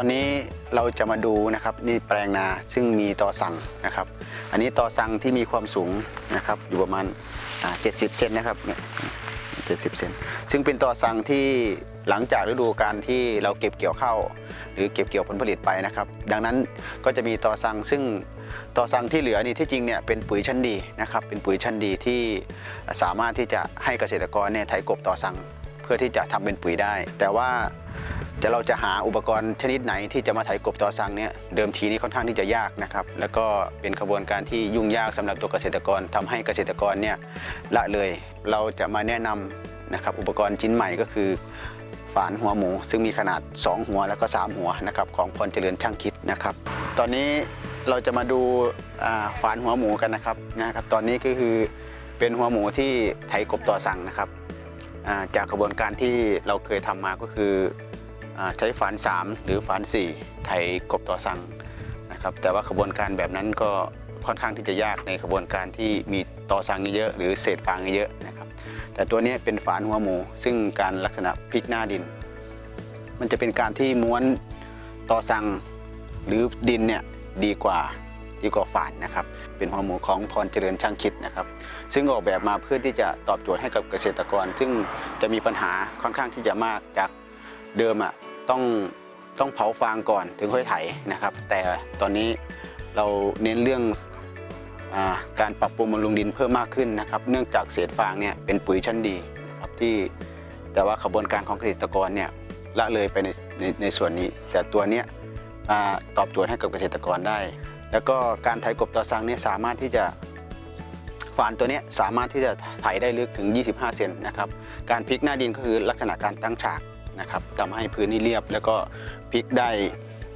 ตอนนี้เราจะมาดูนะครับนี่แปลงนาซึ่งมีตอสั่งนะครับ อันนี้ตอสั่งที่มีความสูงนะครับอยู่ประมาณ70เซนนะครับเนี่ย70เซนซึ่งเป็นตอสั่งที่หลังจากฤดูการที่เราเก็บเกี่ยวข้าวหรือเก็บเกี่ยวผลผลิตไปนะครับ ดังนั้นก็จะมีตอสั่งซึ่งตอสั่งที่เหลือนี่ที่จริงเนี่ยเป็นปุ๋ยชั้นดีนะครับ เป็นปุ๋ยชั้นดีที่สามารถที่จะให้เกษตรกรเนี่ยไถกบตอสั่งเพื่อที่จะทำเป็นปุ๋ยได้ แต่ว่า จะเราจะหาอุปกรณ์ชนิดไหนที่จะมาไถกบตอสังเนี่ยเดิมทีนี้ค่อนข้างที่จะยากนะครับ แล้วก็เป็นกระบวนการที่ยุ่งยากสำหรับตัวเกษตรกรทำให้เกษตรกรเนี่ยละเลย เราจะมาแนะนำนะครับอุปกรณ์ชิ้นใหม่ก็คือฝานหัวหมู ซึ่งมีขนาด 2 หัวแล้วก็ 3 หัวนะครับของพรเจริญช่างคิดนะครับ ตอนนี้เราจะมาดูฝานหัวหมูกันนะครับนะครับ ตอนนี้ก็คือเป็นหัวหมูที่ไถกบต่อสั่งนะครับจากกระบวนการที่เราเคยทำมาก็คือ ใช้ฝาน 3 หรือฝาน 4 ไถกบต่อสั่งนะครับแต่ว่าขบวนการแบบนั้นก็ค่อนข้างที่จะยากในขบวนการที่มีต่อสั่งเยอะหรือเศษฟางเยอะนะครับแต่ตัวนี้เป็นฝานหัวหมู ซึ่งการลักษณะพลิกหน้าดิน มันจะเป็นการที่ม้วนต่อสั่งหรือดินเนี่ยดีกว่าดีกว่าฝานนะครับ เป็นหัวหมูของพรเจริญช่างคิดนะครับ ซึ่งออกแบบมาเพื่อที่จะตอบโจทย์ให้กับเกษตรกร ซึ่งจะมีปัญหาค่อนข้างที่จะมากจากเดิมอะ ต้องต้องเผาฟางก่อนถึงค่อยไถนะครับ แต่ตอนนี้เราเน้นเรื่องอการปรับปรุงบำรุงดินเพิ่มมากขึ้นนะครับ เนื่องจากเศษฟางเนี่ยเป็นปุ๋ยชั้นดีนะครับที่แต่ว่าขบวนการของเกษตรกรเนี่ยละเลยไปในในในส่วนนี้ แต่ตัวเนี้ยตอบโจทย์ให้กับเกษตรกรได้ แล้วก็การไถกบต่อสังเนี่ยสามารถที่จะฝานตัวนี้สามารถที่จะไถได้ลึกถึง 25 เซนนะครับ การพลิกหน้าดินก็คือลักษณะการตั้งฉาก นะครับทำให้พื้นนี่เรียบ แล้วก็พลิกได้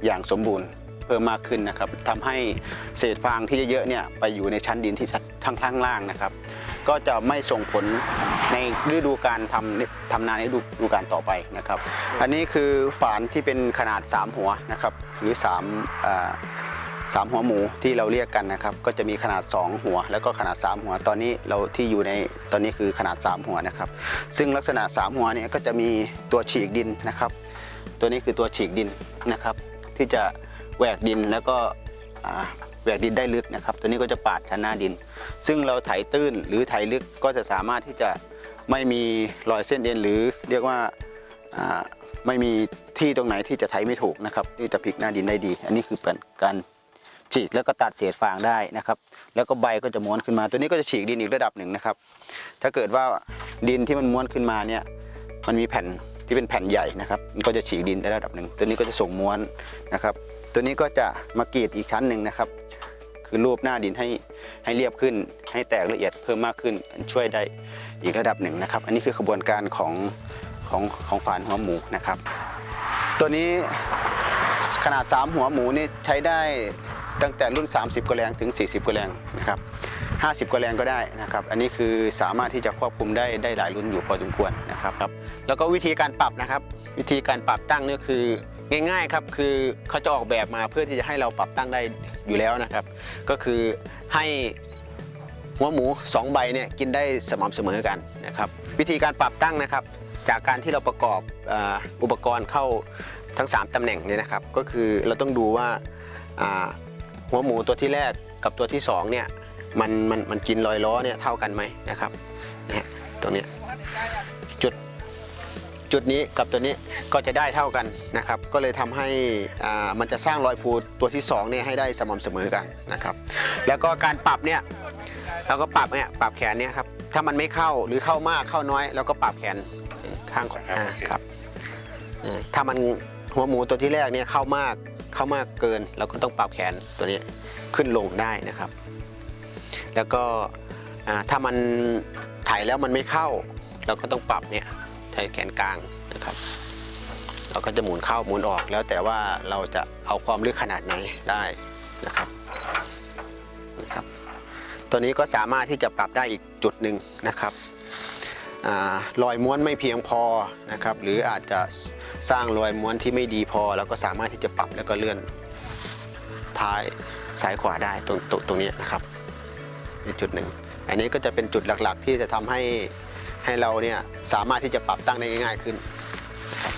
อย่างสมบูรณ์เพิ่มมากขึ้นนะครับทำให้เศษฟางที่เยอะๆเนี่ยไปอยู่ในชั้นดินที่ทางข้างล่างนะครับ ก็จะไม่ส่งผลในฤดูการทำทำนาในฤดูการต่อไปนะครับ อันนี้คือฝานที่เป็นขนาด 3 หัวนะครับหรือ3 อ่าสามหัวหมูที่เราเรียกกันนะครับ ก็จะมีขนาด 2 หัว แล้วก็ขนาด 3 หัวตอนนี้เราที่อยู่ในตอนนี้คือขนาด 3 หัวนะครับ ซึ่งลักษณะ 3 หัวเนี่ยก็จะมีตัวฉีกดินนะครับ ตัวนี้คือตัวฉีกดินนะครับ ที่จะแหวกดินแล้วก็แหวกดินได้ลึกนะครับ ตัวนี้ก็จะปาดชั้นหน้าดิน ซึ่งเราไถตื้นหรือไถลึกก็จะสามารถที่จะไม่มีรอยเส้นเอ็นหรือเรียกว่าไม่มีที่ตรงไหนที่จะไถไม่ถูกนะครับที่จะพลิกหน้าดินได้ดี อันนี้คือเป็นการ ฉีกแล้วก็ตัดเศษฟางได้นะครับ แล้วก็ใบก็จะม้วนขึ้นมา ตัวนี้ก็จะฉีกดินอีกระดับหนึ่งนะครับ ถ้าเกิดว่าดินที่มันม้วนขึ้นมาเนี่ยมันมีแผ่นที่เป็นแผ่นใหญ่นะครับมันก็จะฉีกดินได้ระดับหนึ่งตัวนี้ก็จะส่งม้วนนะครับ ตัวนี้ก็จะมากรีดอีกชั้นหนึ่งนะครับ คือรูปหน้าดินให้ให้เรียบขึ้น ให้แตกละเอียดเพิ่มมากขึ้นช่วยได้อีกระดับหนึ่งนะครับ อันนี้คือขบวนการของของของฝานหัวหมูนะครับ ตัวนี้ ขนาด 3 หัวหมูนี่ใช้ได้ตั้งแต่รุ่น 30กว่าแรงถึง 40กว่าแรงนะครับ50กว่าแรงก็ได้นะครับอันนี้คือสามารถที่จะควบคุมได้ได้หลายรุ่นอยู่พอสมควรนะครับครับแล้วก็วิธีการปรับนะครับ วิธีการปรับตั้งนี่คือง่ายๆครับคือเขาจะออกแบบมาเพื่อที่จะให้เราปรับตั้งได้อยู่แล้วนะครับ ก็คือให้หัวหมู 2 ใบเนี่ยกินได้สม่ำเสมอกันนะครับวิธีการปรับตั้งนะครับ จากการที่เราประกอบออุปกรณ์เข้า ทั้ง 3ตำแหน่งเนี่ยนะครับ ก็คือเราต้องดูว่าหัวหมูตัวที่แรกกับตัวที่สองเนี่ยมันมันมันกินรอยล้อเนี่ยเท่ากันไหมนะครับนี่ยตรงนี้จุดจุดนี้กับตัวนี้ก็จะได้เท่ากันนะครับ ก็เลยทำให้อ่ามันจะสร้างรอยพูตัวที่สองเนี่ยให้ได้สม่ำเสมอกันนะครับ แล้วก็การปรับเนี่ยเราก็ปรับเนี่ยปรับแขนเนี่ยครับถ้ามันไม่เข้าหรือเข้ามากเข้าน้อยเราก็ปรับแขนข้างขวาอ่าครับถ้ามัน หัวหมูตัวที่แรกเนี่ยเข้ามากเข้ามากเกินเราก็ต้องปรับแขนตัวนี้ขึ้นลงได้นะครับ แล้วก็ถ้ามันถ่ายแล้วมันไม่เข้า เราก็ต้องปรับเนี่ยใช้แขนกลางนะครับ เราก็จะหมุนเข้าหมุนออกแล้วแต่ว่าเราจะเอาความลึกขนาดไหนได้นะครับนะครับ ตัวนี้ก็สามารถที่จะปรับได้อีกจุดหนึ่งนะครับ รอยม้วนไม่เพียงพอนะครับหรืออาจจะสร้างรอยม้วนที่ไม่ดีพอเราก็สามารถที่จะปรับแล้วก็เลื่อนท้ายซ้ายขวาได้ตรงตรงตรงนี้นะครับอีกจุดหนึ่ง อันนี้ก็จะเป็นจุดหลักๆ ที่จะทำให้ให้เราเนี่ยสามารถที่จะปรับตั้งได้ง่ายๆขึ้นนะครับ